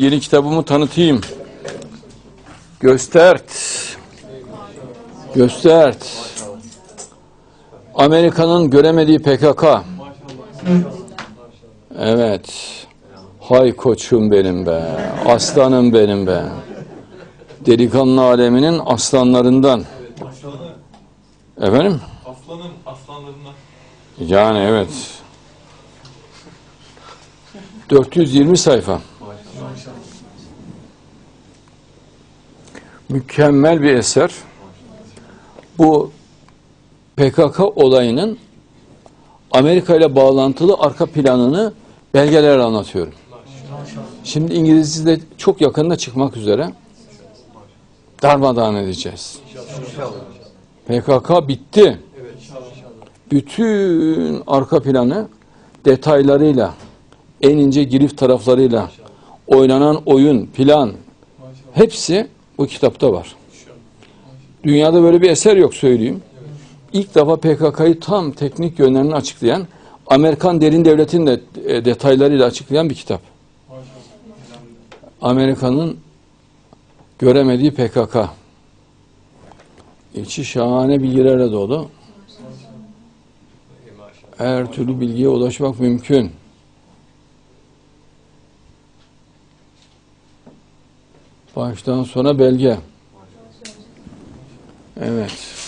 yeni kitabımı tanıtayım. Göstert. Göstert. Amerika'nın göremediği PKK. Evet. Hay koçum benim be. Aslanım benim be. Delikanlı aleminin aslanlarından. Efendim? Aslanın aslanlarından. Yani evet. 420 sayfa. Mükemmel bir eser. Bu PKK olayının Amerika ile bağlantılı arka planını belgelerle anlatıyorum. Şimdi İngilizce'de çok yakında çıkmak üzere darmadağın edeceğiz. PKK bitti bütün arka planı detaylarıyla, en ince girift taraflarıyla, oynanan oyun, plan hepsi bu kitapta var. Dünyada böyle bir eser yok söyleyeyim. İlk defa PKK'yı tam teknik yönlerini açıklayan, Amerikan derin devletinin de e, detaylarıyla açıklayan bir kitap. Amerika'nın göremediği PKK. İçi şahane bilgilerle dolu her türlü bilgiye ulaşmak mümkün. Baştan sona belge. Evet.